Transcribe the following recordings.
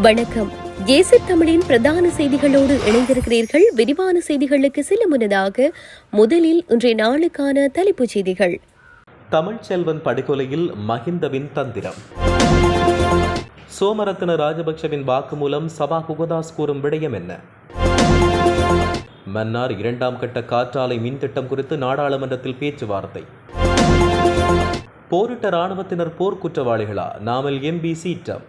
வணக்கம். ஏசி தமிழின் பிரதான செய்திகளோடு இணைந்திருக்கிறீர்கள். விரிவான செய்திகளுக்கு செல்ல முன்னதாக முதலில் இன்றைய நாளுக்கான தலைப்புச் செய்திகள். தமிழ்ச்செல்வன் படுகொலையில் மஹிந்தவின் தந்திரம். சோமரத்ன ராஜபக்சவின் வாக்குமூலம் சபா குகதாஸ் கூறும் விடயம் என்ன? மன்னார் இரண்டாம் கட்ட காற்றாலை மின் திட்டம் குறித்து நாடாளுமன்றத்தில் பேச்சுவார்த்தை. போரிட்ட ராணுவத்தினர் போர்க்குற்றவாளிகளா? நாமல் எம்பி சீற்றம்.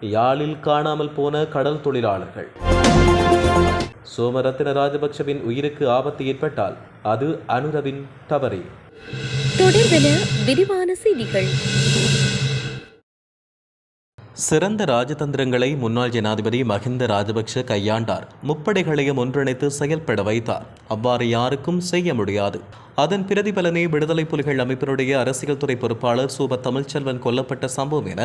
யாழில் காணாமல் போன கடல் தொழிலாளர்கள். சோமரத்ன ராஜபக்சவின் உயிருக்கு ஆபத்து ஏற்பட்டால் அது அனுரவின் தவறே. தொடர்பென விரிவான செய்திகள். சிறந்த ராஜதந்திரங்களை முன்னாள் ஜனாதிபதி மஹிந்த ராஜபக்ஷ கையாண்டார். முப்படைகளையும் ஒன்றிணைத்து செயல்பட வைத்தார். அவ்வாறு யாருக்கும் செய்ய முடியாது. அதன் பிரதிபலனே விடுதலை புலிகள் அமைப்பினுடைய அரசியல் துறை பொறுப்பாளர் சூப தமிழ்ச்செல்வன் கொல்லப்பட்ட சம்பவம் என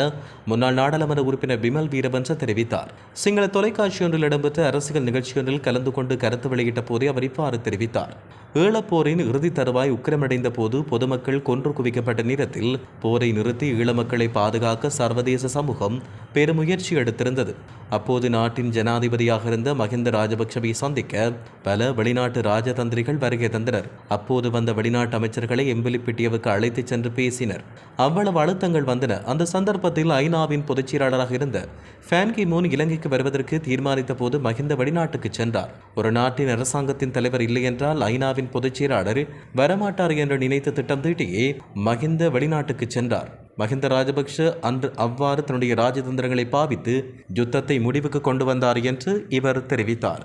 முன்னாள் நாடாளுமன்ற உறுப்பினர் விமல் வீரவன்ச தெரிவித்தார். சிங்கள தொலைக்காட்சி ஒன்றில் இடம்பெற்ற அரசியல் நிகழ்ச்சியொன்றில் கலந்து கொண்டு கருத்து வெளியிட்ட போதே அவர் இவ்வாறு தெரிவித்தார். ஈழப்போரின் இறுதி தருவாய் உக்கிரமடைந்த போது பொதுமக்கள் கொன்று குவிக்கப்பட்ட நேரத்தில் போரை நிறுத்தி ஈழமக்களை பாதுகாக்க சர்வதேச சமூகம் பெருமுயற்சி எடுத்திருந்தது. அப்போது நாட்டின் ஜனாதிபதியாக இருந்த மஹிந்த ராஜபக்ஷவை சந்திக்க பல வெளிநாட்டு ராஜதந்திரிகள் வருகை தந்தனர். அப்போது வந்த வெளிநாட்டு அமைச்சர்களை எம்பிலிப்பிட்டியவுக்கு அழைத்துச் சென்று பேசினர். அவ்வளவு அழுத்தங்கள் வந்தன. அந்த சந்தர்ப்பத்தில் ஐநாவின் பொதுச் செயலாளராக இருந்த ஃபேன்கி மூன் இலங்கைக்கு வருவதற்கு தீர்மானித்த போது மஹிந்த வெளிநாட்டுக்கு சென்றார். ஒரு நாட்டின் அரசாங்கத்தின் தலைவர் இல்லை என்றால் ஐநாவின் பொதுச் செயலாளர் வரமாட்டார் என்று நினைத்து திட்டம் தீட்டியே மஹிந்த வெளிநாட்டுக்கு சென்றார். மஹிந்த ராஜபக்ஷ அன்று அவ்வாறு தன்னுடைய ராஜதந்திரங்களை பாவித்து யுத்தத்தை முடிவுக்கு கொண்டு வந்தார் என்று இவர் தெரிவித்தார்.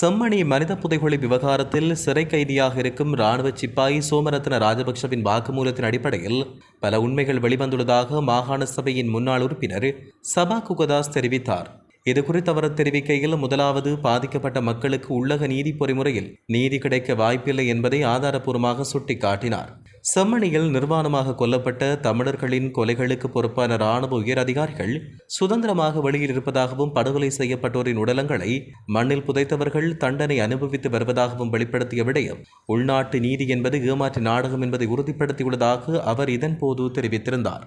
செம்மணி மனித புதைகுழி விவகாரத்தில் சிறை கைதியாக இருக்கும் ராணுவ சிப்பாய் சோமரத்ன ராஜபக்ஷவின் வாக்குமூலத்தின் அடிப்படையில் பல உண்மைகள் வெளிவந்துள்ளதாக மாகாண சபையின் முன்னாள் உறுப்பினர் சபா குகதாஸ் தெரிவித்தார். இது குறித்து அவர் தெரிவிக்கையில் முதலாவது பாதிக்கப்பட்ட மக்களுக்கு உள்ளக நீதி பொறிமுறையில் நீதி கிடைக்க வாய்ப்பில்லை என்பதை ஆதாரப்பூர்வமாக சுட்டிக்காட்டினார். செம்மணியில் நிர்வாணமாக கொல்லப்பட்ட தமிழர்களின் கொலைகளுக்கு பொறுப்பான இராணுவ உயர் அதிகாரிகள் சுதந்திரமாக வெளியில் இருப்பதாகவும் படுகொலை செய்யப்பட்டோரின் உடலங்களை மண்ணில் புதைத்தவர்கள் தண்டனை அனுபவித்து வருவதாகவும் வெளிப்படுத்திய விடயம் உள்நாட்டு நீதி என்பது ஏமாற்று நாடகம் என்பதை உறுதிப்படுத்தியுள்ளதாக அவர் இதன்போது தெரிவித்திருந்தார்.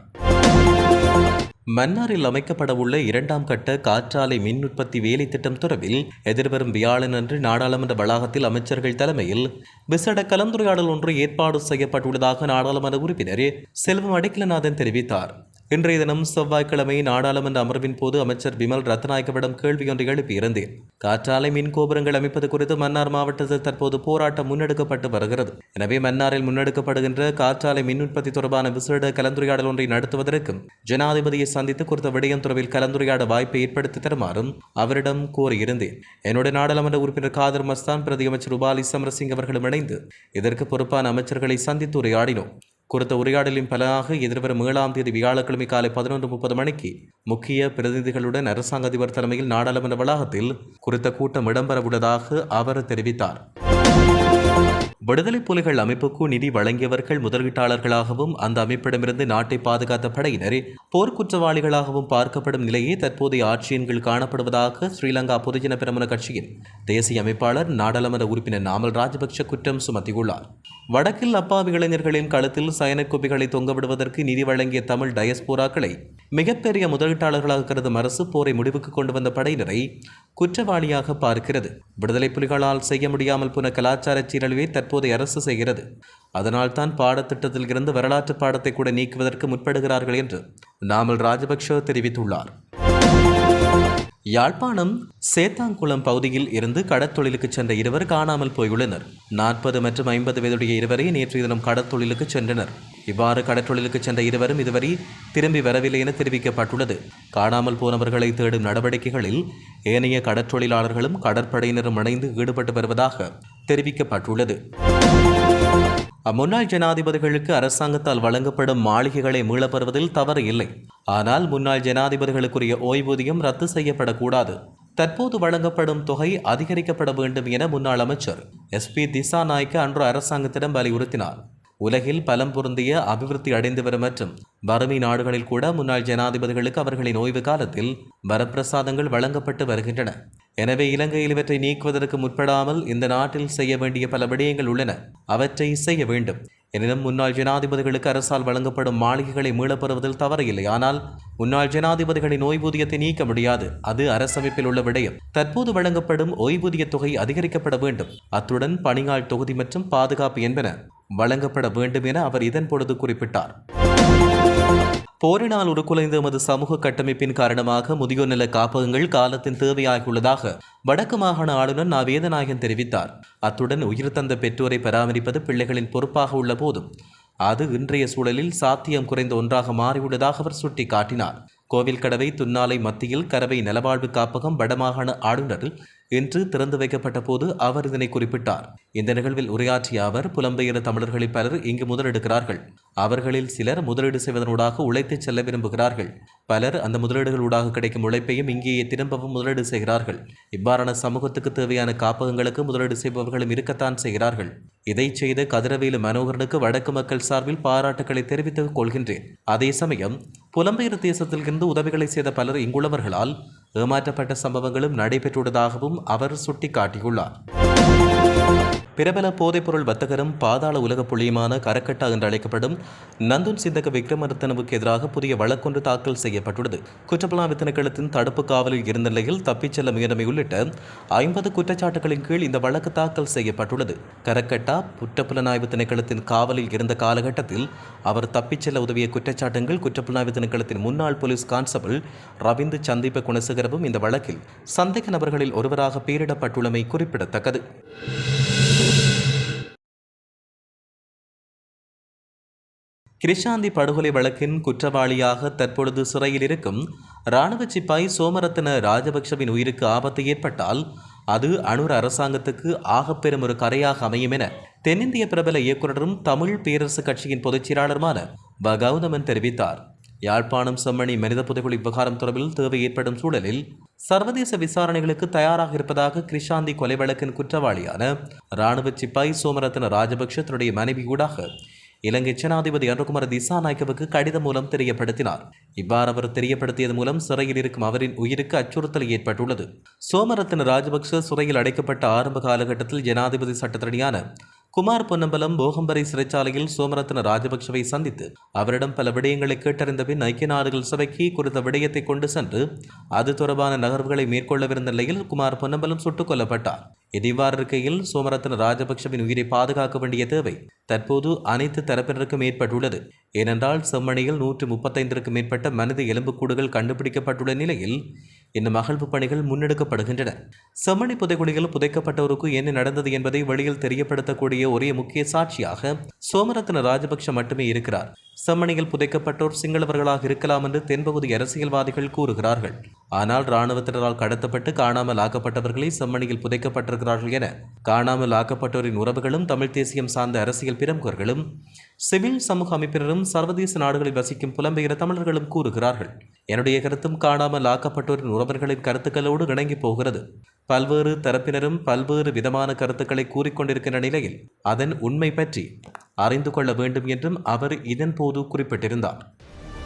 மன்னாரில் அமைக்கப்படவுள்ள இரண்டாம் கட்ட காற்றாலை மின் உற்பத்தி வேலை திட்டம் தொடர்பில் எதிர்வரும் வியாழனன்று நாடாளுமன்ற வளாகத்தில் அமைச்சர்கள் தலைமையில் விசேட கலந்துரையாடல் ஒன்று ஏற்பாடு செய்யப்பட்டுள்ளதாக நாடாளுமன்ற உறுப்பினர் செல்வம் அடைக்கலநாதன் தெரிவித்தார். இன்றைய தினம் செவ்வாய்க்கிழமை நாடாளுமன்ற அமர்வின் போது அமைச்சர் விமல் ரத்நாயக்கவிடம் கேள்வி ஒன்றை எழுப்பியிருந்தேன். காற்றாலை மின் கோபுரங்கள் அமைப்பது குறித்து மன்னார் மாவட்டத்தில் தற்போது போராட்டம் முன்னெடுக்கப்பட்டு வருகிறது. எனவே மன்னாரில் முன்னெடுக்கப்படுகின்ற காற்றாலை மின் உற்பத்தி தொடர்பான விசேட கலந்துரையாடல் ஒன்றை நடத்துவதற்கும் ஜனாதிபதியை சந்தித்து குறித்த விடயம் தொடர்பில் கலந்துரையாட வாய்ப்பை ஏற்படுத்தி தருமாறும் அவரிடம் கோரியிருந்தேன். என்னுடைய நாடாளுமன்ற உறுப்பினர் காதர் மஸ்தான் பிரதி அமைச்சர் உபாலி சமரசிங் அவர்களும் இணைந்து இதற்கு பொறுப்பான அமைச்சர்களை சந்தித்து உரையாடினோம். குறித்த உரையாடலின் பலனாக எதிர்வரும் ஏழாம் தேதி வியாழக்கிழமை காலை பதினொன்று முப்பது மணிக்கு முக்கிய பிரதிநிதிகளுடன் அரசாங்க அதிபர் தலைமையில் நாடாளுமன்ற வளாகத்தில் குறித்த கூட்டம் இடம்பெறவுள்ளதாக அவர் தெரிவித்தார். விடுதலை புலிகள் அமைப்புக்கு நிதி வழங்கியவர்கள் முதலீட்டாளர்களாகவும் அந்த அமைப்பிடமிருந்து நாட்டை பாதுகாத்த படையினர் போர்க்குற்றவாளிகளாகவும் பார்க்கப்படும் நிலையே தற்போதைய ஆட்சியின் கீழ் காணப்படுவதாக ஸ்ரீலங்கா பொதுஜன பெரமுன கட்சியின் தேசிய அமைப்பாளர் நாடாளுமன்ற உறுப்பினர் நாமல் ராஜபக்ஷ குற்றம் சுமத்தியுள்ளார். வடக்கில் அப்பாவி இளைஞர்களின் கழுத்தில் சயனக் குப்பிகளை தொங்கவிடுவதற்கு நிதி வழங்கிய தமிழ் டயஸ்போராக்களை மிகப்பெரிய முதலீட்டாளர்களாக கருதும் அரசு போரை முடிவுக்கு கொண்டு வந்த படையினரை குற்றவாளியாக பார்க்கிறது. விடுதலை புலிகளால் செய்ய முடியாமல் போன கலாச்சார சீரழிவை தற்போதைய அரசு செய்கிறது. அதனால் தான் பாடத்திட்டத்தில் இருந்து வரலாற்று பாடத்தை கூட நீக்குவதற்கு முற்படுகிறார்கள் என்று நாமல் ராஜபக்ஷ தெரிவித்துள்ளார். யாழ்ப்பாணம் சேத்தாங்குளம் பகுதியில் இருந்து கடற்தொழிலுக்கு சென்ற இருவர் காணாமல் போயுள்ளனர். நாற்பது மற்றும் ஐம்பது வயதுடைய இருவரை நேற்றைய தினம் கடற்தொழிலுக்கு சென்றனர். இவ்வாறு கடற்றொழிலுக்கு சென்ற இருவரும் இதுவரை திரும்பி வரவில்லை என தெரிவிக்கப்பட்டுள்ளது. காணாமல் போனவர்களை தேடும் நடவடிக்கைகளில் ஏனைய கடற்றொழிலாளர்களும் கடற்படையினரும் இணைந்து ஈடுபட்டு வருவதாக தெரிவிக்கப்பட்டுள்ளது. முன்னாள் ஜனாதிபதிகளுக்கு அரசாங்கத்தால் வழங்கப்படும் மாளிகைகளை மீளப்பெறுவதில் தவறு இல்லை. ஆனால் முன்னாள் ஜனாதிபதிகளுக்குரிய ஓய்வூதியம் ரத்து செய்யப்படக்கூடாது. தற்போது வழங்கப்படும் தொகை அதிகரிக்கப்பட வேண்டும் என முன்னாள் அமைச்சர் எஸ் பி திசா நாய்க்கு அன்று அரசாங்கத்திடம் வலியுறுத்தினார். உலகில் பலம் பொருந்திய அபிவிருத்தி அடைந்து வரும் மற்றும் வறுமை நாடுகளில் கூட முன்னாள் ஜனாதிபதிகளுக்கு அவர்களின் ஓய்வு காலத்தில் வரப்பிரசாதங்கள் வழங்கப்பட்டு வருகின்றன. எனவே இலங்கையில் இவற்றை நீக்குவதற்கு முற்படாமல் இந்த நாட்டில் செய்ய வேண்டிய பல விடயங்கள் உள்ளன. அவற்றை செய்ய வேண்டும். எனினும் முன்னாள் ஜனாதிபதிகளுக்கு அரசால் வழங்கப்படும் மாளிகைகளை மீளப்பெறுவதில் தவறில்லை. ஆனால் முன்னாள் ஜனாதிபதிகளின் ஓய்வூதியத்தை நீக்க முடியாது. அது அரசமைப்பில் உள்ள விடயம். தற்போது வழங்கப்படும் ஓய்வூதிய தொகை அதிகரிக்கப்பட வேண்டும். அத்துடன் பணியாள் தொகுதி மற்றும் பாதுகாப்பு என்பன வழங்கப்பட வேண்டும் என அவர் இதன் பொழுது குறிப்பிட்டார். போரினால் உருக்குலைந்த எமது சமூக கட்டமைப்பின் காரணமாக முதியோர் நல காப்பகங்கள் காலத்தின் தேவையாகியுள்ளதாக வடக்கு மாகாண ஆளுநர் நா. வேதநாயகன் தெரிவித்தார். அத்துடன் உயிர் தந்த பெற்றோரை பராமரிப்பது பிள்ளைகளின் பொறுப்பாக உள்ள போதும். அது இன்றைய சூழலில் சாத்தியம் குறைந்த ஒன்றாக மாறியுள்ளதாக அவர் சுட்டிக்காட்டினார். கோவில் கடவை துன்னாலை மத்தியில் கரவை நலவாழ்வு காப்பகம் வடமாகாண ஆளுநர் இன்று திறந்து வைக்கப்பட்ட போது அவர் இதனை குறிப்பிட்டார். இந்த நிகழ்வில் உரையாற்றிய அவர் புலம்பெயர் தமிழர்களில் பலர் இங்கு முதலெடுக்கிறார்கள். அவர்களில் சிலர் முதலீடு செய்வதனூடாக உழைத்து செல்ல விரும்புகிறார்கள். பலர் அந்த முதலீடுகளூடாக கிடைக்கும் உழைப்பையும் இங்கேயே திரும்பவும் முதலீடு செய்கிறார்கள். இவ்வாறான சமூகத்துக்கு தேவையான காப்பகங்களுக்கு முதலீடு செய்பவர்களும் இருக்கத்தான் செய்கிறார்கள். இதை செய்த கதிரவேலு மனோகரனுக்கு வடக்கு மக்கள் சார்பில் பாராட்டுக்களை தெரிவித்துக் கொள்கின்றேன். அதே சமயம் புலம்பெயர் தேசத்தில் இருந்து உதவிகளை செய்த பலர் இங்குள்ளவர்களால் ஏமாற்றப்பட்ட சம்பவங்களும் நடைபெற்றுள்ளதாகவும் அவர் சுட்டிக்காட்டியுள்ளார். பிரபல போதைப்பொருள் வர்த்தகரும் பாதாள உலக புள்ளியுமான கரக்கட்டா என்று அழைக்கப்படும் நந்துன் சிந்தக விக்ரமரத்தனவுக்கு எதிராக புதிய வழக்கொன்று தாக்கல் செய்யப்பட்டுள்ளது. குற்றப்புலனாய்வு திணைக்களத்தின் தடுப்பு காவலில் இருந்த நிலையில் தப்பிச் செல்ல முயன்றமை உள்ளிட்ட ஐம்பது குற்றச்சாட்டுகளின் கீழ் இந்த வழக்கு தாக்கல் செய்யப்பட்டுள்ளது. கரக்கட்டா குற்றப்புலனாய்வு திணைக்களத்தின் காவலில் இருந்த காலகட்டத்தில் அவர் தப்பிச் செல்ல உதவிய குற்றச்சாட்டுகள் குற்றப்புலனாய்வு திணைக்களத்தின் முன்னாள் போலீஸ் கான்ஸ்டபிள் ரவிந்து சந்தீப குணசேகரவும் இந்த வழக்கில் சந்தேக நபர்களில் ஒருவராக பெயரிடப்பட்டுள்ளமை குறிப்பிடத்தக்கது. கிருஷாந்தி படுகொலை வழக்கின் குற்றவாளியாக தற்பொழுது சிறையில் இருக்கும் இராணுவ சிப்பாய் சோமரத்ன ராஜபக்ஷவின் உயிருக்கு ஆபத்து ஏற்பட்டால் அது அணுர் அரசாங்கத்துக்கு ஆகப்பெரும் ஒரு கரையாக அமையும் என தென்னிந்திய பிரபல இயக்குனரும் தமிழ் பேரரசு கட்சியின் பொதுச் செயலாளருமான வ. கௌதமன் தெரிவித்தார். யாழ்ப்பாணம் செம்மணி மனித புதைகுழி விவகாரம் தொடர்பில் தேவை ஏற்படும் சூழலில் சர்வதேச விசாரணைகளுக்கு தயாராக இருப்பதாக கிருஷாந்தி கொலை வழக்கின் குற்றவாளியான இராணுவ சிப்பாய் சோமரத்ன ராஜபக்ஷ தன்னுடைய மனைவி ஊடாக இலங்கை ஜனாதிபதி அனுகுமார திசாநாயக்கவுக்கு கடிதம் மூலம் தெரியப்படுத்தினார். இவ்வாறு அவர் தெரியப்படுத்தியது மூலம் சிறையில் இருக்கும் அவரின் உயிருக்கு அச்சுறுத்தல் ஏற்பட்டுள்ளது. சோமரத்ன ராஜபக்ஷ சிறையில் அடைக்கப்பட்ட ஆரம்ப காலகட்டத்தில் ஜனாதிபதி சட்டத்தரணியான குமார் பொன்னம்பலம் போகம்பரை சிறைச்சாலையில் சோமரத்ன ராஜபக்ஷவை சந்தித்து அவரிடம் பல விடயங்களை கேட்டறிந்த பின் ஐக்கிய நாடுகள் சபைக்கு குறித்த விடயத்தை கொண்டு சென்று அது தொடர்பான நகர்வுகளை மேற்கொள்ளவிருந்த நிலையில் குமார் பொன்னம்பலம் சுட்டுக் கொல்லப்பட்டார். இவ்வாறு இருக்கையில் சோமரத்ன ராஜபக்சவின் உயிரை பாதுகாக்க வேண்டிய தேவை தற்போது அனைத்து தரப்பினருக்கும் ஏற்பட்டுள்ளது. ஏனென்றால் செம்மணியில் நூற்று முப்பத்தைந்திற்கும் மேற்பட்ட மனித எலும்புக்கூடுகள் கண்டுபிடிக்கப்பட்டுள்ள நிலையில் இன்னும் அகழ்வு பணிகள் முன்னெடுக்கப்படுகின்றன. செம்மணி புதைகுழியில் புதைக்கப்பட்டவருக்கு என்ன நடந்தது என்பதை வெளியில் தெரியப்படுத்தக்கூடிய ஒரே முக்கிய சாட்சியாக சோமரத்ன ராஜபக்ஷ மட்டுமே இருக்கிறார். செம்மணியில் புதைக்கப்பட்டோர் சிங்களவர்களாக இருக்கலாம் என்று தென்பகுதி அரசியல்வாதிகள் கூறுகிறார்கள். ஆனால் இராணுவத்தினரால் கடத்தப்பட்டு காணாமல் ஆக்கப்பட்டவர்களே செம்மணியில் புதைக்கப்பட்டிருக்கிறார்கள் என காணாமல் ஆக்கப்பட்டோரின் உறவுகளும் தமிழ் தேசியம் சார்ந்த அரசியல் பிரமுகர்களும் சிவில் சமூக அமைப்பினரும் சர்வதேச நாடுகளில் வசிக்கும் புலம்பெயர தமிழர்களும் கூறுகிறார்கள். என்னுடைய கருத்தும் காணாமல் ஆக்கப்பட்டோரின் உறவர்களின் கருத்துக்களோடு இணங்கி போகிறது. பல்வேறு தரப்பினரும் பல்வேறு விதமான கருத்துக்களை கூறிக்கொண்டிருக்கின்ற நிலையில் அதன் உண்மை பற்றி அறிந்து கொள்ள வேண்டும் என்றும் அவர் இதன்போது குறிப்பிட்டிருந்தார்.